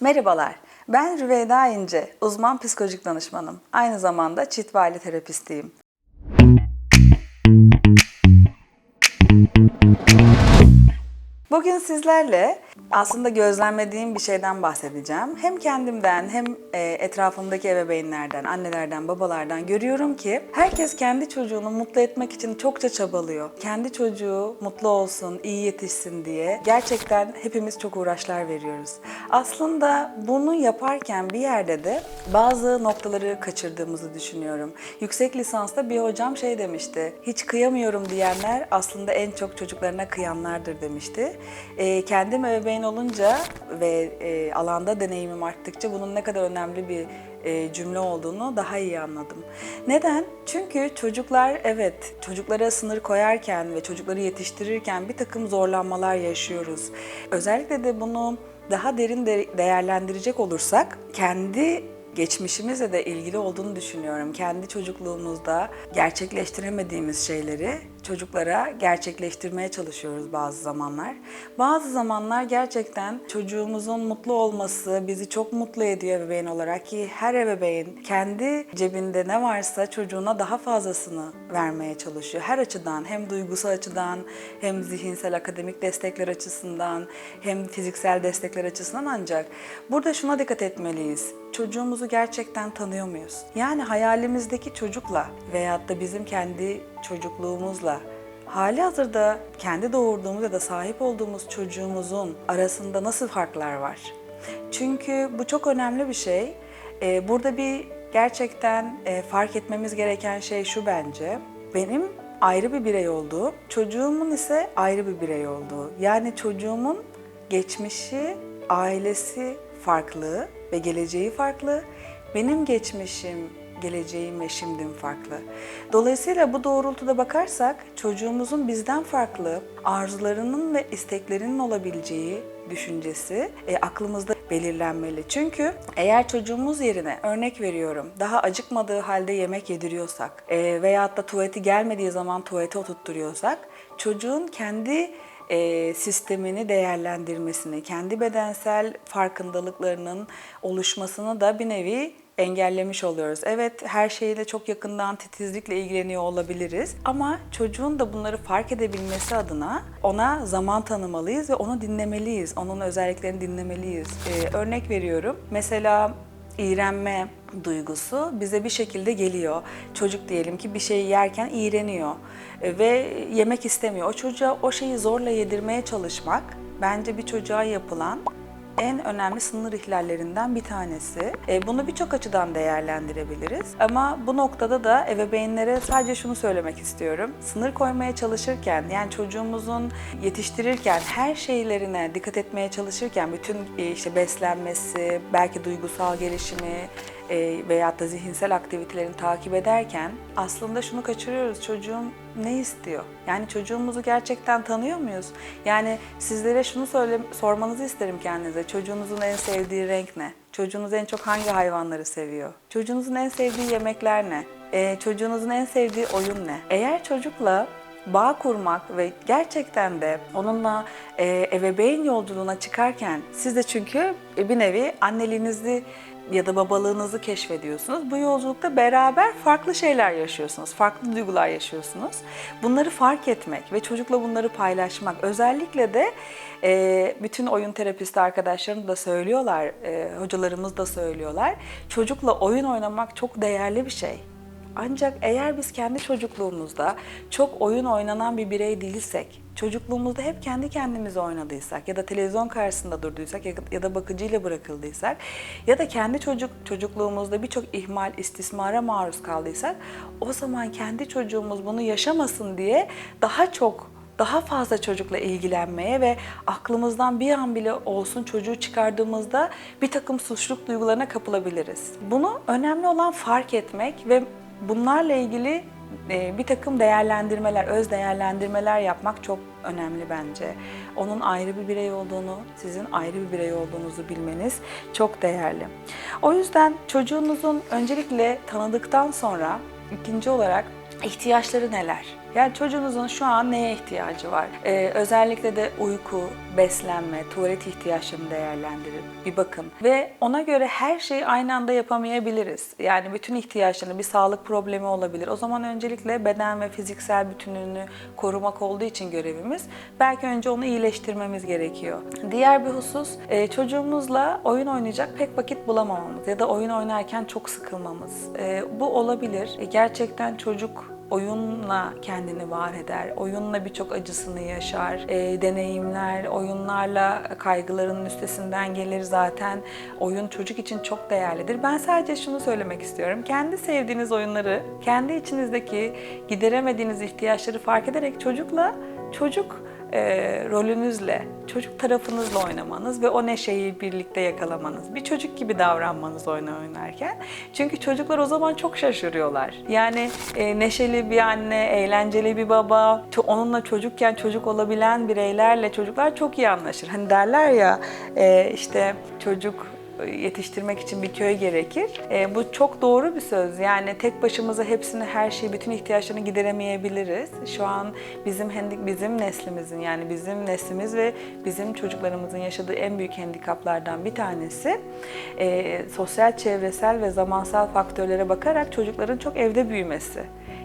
Merhabalar, ben Rüveyda İnce, uzman psikolojik danışmanım. Aynı zamanda aile terapistiyim. Bugün sizlerle aslında gözlemlediğim bir şeyden bahsedeceğim. Hem kendimden hem e, etrafımdaki ebeveynlerden, annelerden, babalardan görüyorum ki herkes kendi çocuğunu mutlu etmek için çokça çabalıyor. Kendi çocuğu mutlu olsun, iyi yetişsin diye gerçekten hepimiz çok uğraşlar veriyoruz. Aslında bunu yaparken bir yerde de bazı noktaları kaçırdığımızı düşünüyorum. Yüksek lisansta bir hocam şey demişti. Hiç kıyamıyorum diyenler aslında en çok çocuklarına kıyanlardır demişti. E, kendim ebeveyn olunca ve e, alanda deneyimim arttıkça bunun ne kadar önemli bir e, cümle olduğunu daha iyi anladım. Neden? Çünkü çocuklar evet çocuklara sınır koyarken ve çocukları yetiştirirken bir takım zorlanmalar yaşıyoruz. Özellikle de bunu daha derin de değerlendirecek olursak kendi geçmişimizle de ilgili olduğunu düşünüyorum. Kendi çocukluğumuzda gerçekleştiremediğimiz şeyleri çocuklara gerçekleştirmeye çalışıyoruz bazı zamanlar. Bazı zamanlar gerçekten çocuğumuzun mutlu olması bizi çok mutlu ediyor ebeveyn olarak ki her ebeveyn kendi cebinde ne varsa çocuğuna daha fazlasını vermeye çalışıyor. Her açıdan hem duygusal açıdan hem zihinsel akademik destekler açısından hem fiziksel destekler açısından ancak burada şuna dikkat etmeliyiz. Çocuğumuzu gerçekten tanıyor muyuz? Yani hayalimizdeki çocukla veyahut da bizim kendi çocukluğumuzla hali hazırda kendi doğurduğumuz ya da sahip olduğumuz çocuğumuzun arasında nasıl farklar var? Çünkü bu çok önemli bir şey. Ee, burada bir gerçekten e, fark etmemiz gereken şey şu bence. Benim ayrı bir birey olduğum, çocuğumun ise ayrı bir birey olduğu. Yani çocuğumun geçmişi, ailesi farklı ve geleceği farklı. Benim geçmişim, geleceğim ve şimdim farklı. Dolayısıyla bu doğrultuda bakarsak çocuğumuzun bizden farklı arzularının ve isteklerinin olabileceği düşüncesi e, aklımızda belirlenmeli. Çünkü eğer çocuğumuz yerine örnek veriyorum daha acıkmadığı halde yemek yediriyorsak e, veyahut da tuvaleti gelmediği zaman tuvalete oturtturuyorsak çocuğun kendi e, sistemini değerlendirmesini, kendi bedensel farkındalıklarının oluşmasını da bir nevi engellemiş oluyoruz. Evet her şeyle çok yakından titizlikle ilgileniyor olabiliriz ama çocuğun da bunları fark edebilmesi adına ona zaman tanımalıyız ve onu dinlemeliyiz. Onun özelliklerini dinlemeliyiz. Ee, örnek veriyorum. Mesela iğrenme duygusu bize bir şekilde geliyor. Çocuk diyelim ki bir şeyi yerken iğreniyor e, ve yemek istemiyor. O çocuğa o şeyi zorla yedirmeye çalışmak bence bir çocuğa yapılan en önemli sınır ihlallerinden bir tanesi. E, bunu birçok açıdan değerlendirebiliriz. Ama bu noktada da ebeveynlere sadece şunu söylemek istiyorum. Sınır koymaya çalışırken, yani çocuğumuzun yetiştirirken her şeylerine dikkat etmeye çalışırken, bütün e, işte beslenmesi, belki duygusal gelişimi, e, veyahut da zihinsel aktivitelerini takip ederken aslında şunu kaçırıyoruz. Çocuğum ne istiyor? Yani çocuğumuzu gerçekten tanıyor muyuz? Yani sizlere şunu söyle, sormanızı isterim kendinize. Çocuğunuzun en sevdiği renk ne? Çocuğunuz en çok hangi hayvanları seviyor? Çocuğunuzun en sevdiği yemekler ne? E, çocuğunuzun en sevdiği oyun ne? Eğer çocukla bağ kurmak ve gerçekten de onunla e, ebeveyn yolculuğuna çıkarken siz de çünkü e, bir nevi anneliğinizi ya da babalığınızı keşfediyorsunuz. Bu yolculukta beraber farklı şeyler yaşıyorsunuz, farklı duygular yaşıyorsunuz. Bunları fark etmek ve çocukla bunları paylaşmak, özellikle de e, bütün oyun terapisti arkadaşlarım da söylüyorlar, e, hocalarımız da söylüyorlar. Çocukla oyun oynamak çok değerli bir şey. Ancak eğer biz kendi çocukluğumuzda çok oyun oynanan bir birey değilsek, çocukluğumuzda hep kendi kendimize oynadıysak ya da televizyon karşısında durduysak ya da bakıcıyla bırakıldıysak ya da kendi çocuk çocukluğumuzda birçok ihmal, istismara maruz kaldıysak o zaman kendi çocuğumuz bunu yaşamasın diye daha çok daha fazla çocukla ilgilenmeye ve aklımızdan bir an bile olsun çocuğu çıkardığımızda bir takım suçluluk duygularına kapılabiliriz. Bunu önemli olan fark etmek ve bunlarla ilgili bir takım değerlendirmeler, öz değerlendirmeler yapmak çok önemli bence. Onun ayrı bir birey olduğunu, sizin ayrı bir birey olduğunuzu bilmeniz çok değerli. O yüzden çocuğunuzun öncelikle tanıdıktan sonra ikinci olarak ihtiyaçları neler? Yani çocuğunuzun şu an neye ihtiyacı var? Ee, özellikle de uyku, beslenme, tuvalet ihtiyaçlarını değerlendirin. Bir bakın. Ve ona göre her şeyi aynı anda yapamayabiliriz. Yani bütün ihtiyaçlarını, bir sağlık problemi olabilir. O zaman öncelikle beden ve fiziksel bütünlüğünü korumak olduğu için görevimiz. Belki önce onu iyileştirmemiz gerekiyor. Diğer bir husus, e, çocuğumuzla oyun oynayacak pek vakit bulamamamız ya da oyun oynarken çok sıkılmamız. E, bu olabilir. E, gerçekten çocuk oyunla kendini var eder. Oyunla birçok acısını yaşar, e, deneyimler, oyunlarla kaygılarının üstesinden gelir zaten. Oyun çocuk için çok değerlidir. Ben sadece şunu söylemek istiyorum. Kendi sevdiğiniz oyunları, kendi içinizdeki gideremediğiniz ihtiyaçları fark ederek çocukla, çocuk e, rolünüzle, çocuk tarafınızla oynamanız ve o neşeyi birlikte yakalamanız. Bir çocuk gibi davranmanız oyun oynarken. Çünkü çocuklar o zaman çok şaşırıyorlar. Yani e, neşeli bir anne, eğlenceli bir baba, onunla çocukken çocuk olabilen bireylerle çocuklar çok iyi anlaşır. Hani derler ya e, işte çocuk yetiştirmek için bir köy gerekir. E, bu çok doğru bir söz. Yani tek başımıza hepsini, her şeyi, bütün ihtiyaçlarını gideremeyebiliriz. Şu an bizim hendi- bizim neslimizin yani bizim neslimiz ve bizim çocuklarımızın yaşadığı en büyük handikaplardan bir tanesi e, sosyal, çevresel ve zamansal faktörlere bakarak çocukların çok evde büyümesi.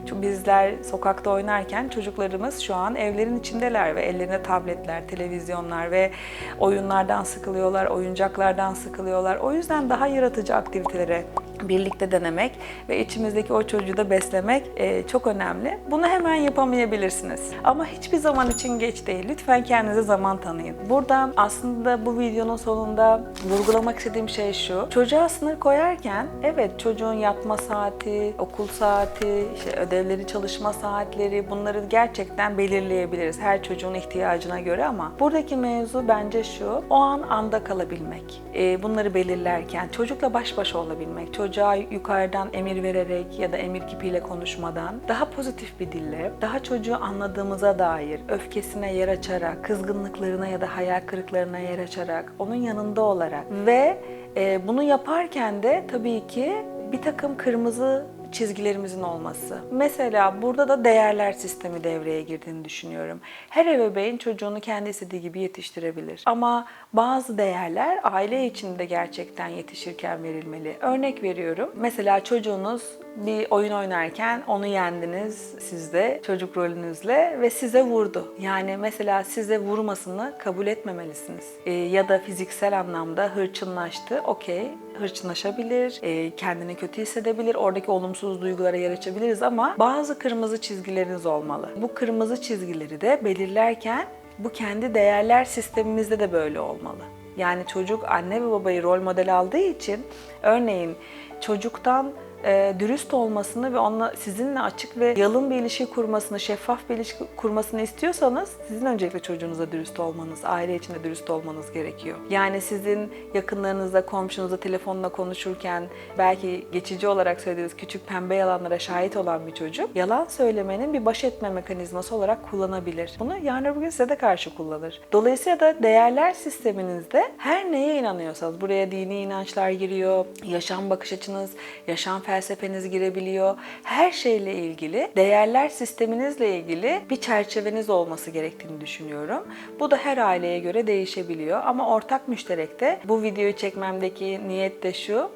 Çünkü bizler sokakta oynarken çocuklarımız şu an evlerin içindeler ve ellerinde tabletler, televizyonlar ve oyunlardan sıkılıyorlar, oyuncaklardan sıkılıyorlar. O yüzden daha yaratıcı aktivitelere birlikte denemek ve içimizdeki o çocuğu da beslemek e, çok önemli. Bunu hemen yapamayabilirsiniz. Ama hiçbir zaman için geç değil. Lütfen kendinize zaman tanıyın. Burada aslında bu videonun sonunda vurgulamak istediğim şey şu. Çocuğa sınır koyarken evet çocuğun yatma saati, okul saati, işte ödevleri çalışma saatleri bunları gerçekten belirleyebiliriz her çocuğun ihtiyacına göre ama buradaki mevzu bence şu. O an anda kalabilmek. E, bunları belirlerken çocukla baş başa olabilmek. Çocuğa yukarıdan emir vererek ya da emir kipiyle konuşmadan daha pozitif bir dille, daha çocuğu anladığımıza dair öfkesine yer açarak, kızgınlıklarına ya da hayal kırıklarına yer açarak, onun yanında olarak ve e, bunu yaparken de tabii ki bir takım kırmızı çizgilerimizin olması. Mesela burada da değerler sistemi devreye girdiğini düşünüyorum. Her ebeveyn çocuğunu kendi istediği gibi yetiştirebilir. Ama bazı değerler aile içinde gerçekten yetişirken verilmeli. Örnek veriyorum. Mesela çocuğunuz bir oyun oynarken onu yendiniz siz de çocuk rolünüzle ve size vurdu. Yani mesela size vurmasını kabul etmemelisiniz. Ee, ya da fiziksel anlamda hırçınlaştı. Okey hırçınlaşabilir, e, kendini kötü hissedebilir, oradaki olumsuz duygulara yer açabiliriz ama bazı kırmızı çizgileriniz olmalı. Bu kırmızı çizgileri de belirlerken bu kendi değerler sistemimizde de böyle olmalı. Yani çocuk anne ve babayı rol model aldığı için örneğin çocuktan e, dürüst olmasını ve onunla sizinle açık ve yalın bir ilişki kurmasını, şeffaf bir ilişki kurmasını istiyorsanız sizin öncelikle çocuğunuza dürüst olmanız, aile içinde dürüst olmanız gerekiyor. Yani sizin yakınlarınızla, komşunuzla telefonla konuşurken belki geçici olarak söylediğiniz küçük pembe yalanlara şahit olan bir çocuk yalan söylemenin bir baş etme mekanizması olarak kullanabilir. Bunu yarın öbür gün size de karşı kullanır. Dolayısıyla da değerler sisteminizde her neye inanıyorsanız, buraya dini inançlar giriyor, yaşam bakış açınız, yaşam felsefeniz girebiliyor. Her şeyle ilgili, değerler sisteminizle ilgili bir çerçeveniz olması gerektiğini düşünüyorum. Bu da her aileye göre değişebiliyor ama ortak müşterekte bu videoyu çekmemdeki niyet de şu.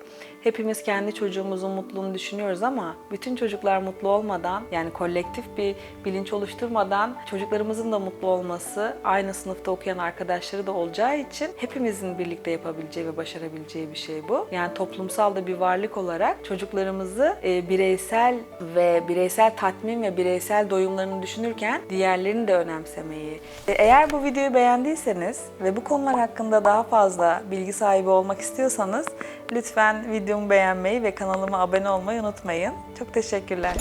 Hepimiz kendi çocuğumuzun mutluluğunu düşünüyoruz ama bütün çocuklar mutlu olmadan yani kolektif bir bilinç oluşturmadan çocuklarımızın da mutlu olması aynı sınıfta okuyan arkadaşları da olacağı için hepimizin birlikte yapabileceği ve başarabileceği bir şey bu. Yani toplumsal da bir varlık olarak çocuklarımızı e, bireysel ve bireysel tatmin ve bireysel doyumlarını düşünürken diğerlerini de önemsemeyi. E, eğer bu videoyu beğendiyseniz ve bu konular hakkında daha fazla bilgi sahibi olmak istiyorsanız lütfen videomu beğenmeyi ve kanalıma abone olmayı unutmayın. Çok teşekkürler.